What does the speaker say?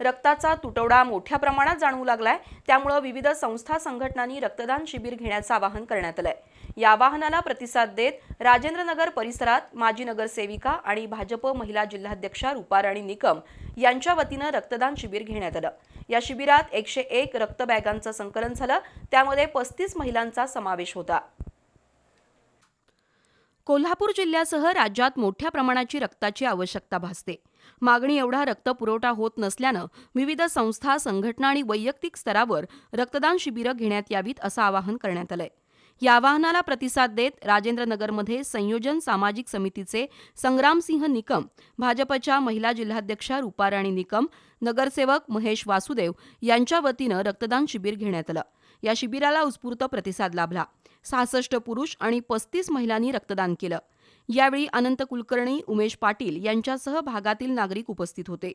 रक्ताचा तुटवडा मोठ्या प्रमाणात जाणवू लागलाय. त्यामुळं विविध संस्था संघटनांनी रक्तदान शिबिर घेण्याचं आवाहन करण्यात आलंय. या आवाहनाला प्रतिसाद देत राजेंद्रनगर परिसरात माजी नगरसेविका आणि भाजप महिला जिल्हाध्यक्षा रुपाराणी निकम यांच्या वतीनं रक्तदान शिबिर घेण्यात आलं. या शिबिरात एकशे एक रक्त बॅगांचं संकलन झालं. त्यामध्ये पस्तीस महिलांचा समावेश होता. कोल्हापूर जिल्ह्यासह राज्यात मोठ्या प्रमाणाची रक्ताची आवश्यकता भासते. मागणी एवढा रक्त पुरवठा होत नसल्यानं विविध संस्था संघटना आणि वैयक्तिक स्तरावर रक्तदान शिबिरं घेण्यात यावीत असं आवाहन करण्यात आलंय. या आवाहनाला प्रतिसाद देत राजेंद्रनगरमध्ये संयोजन सामाजिक समितीचे संग्रामसिंह निकम भाजपच्या महिला जिल्हाध्यक्षा रुपाराणी निकम नगरसेवक महेश वासुदेव यांच्या वतीनं रक्तदान शिबिर घेण्यात आलं. या शिबिराला उत्स्फूर्त प्रतिसाद लाभला. सहासष्ट पुरुष आणि पस्तीस महिलांनी रक्तदान केलं. यावेळी अनंत कुलकर्णी उमेश पाटील यांच्यासह भागातील नागरिक उपस्थित होते.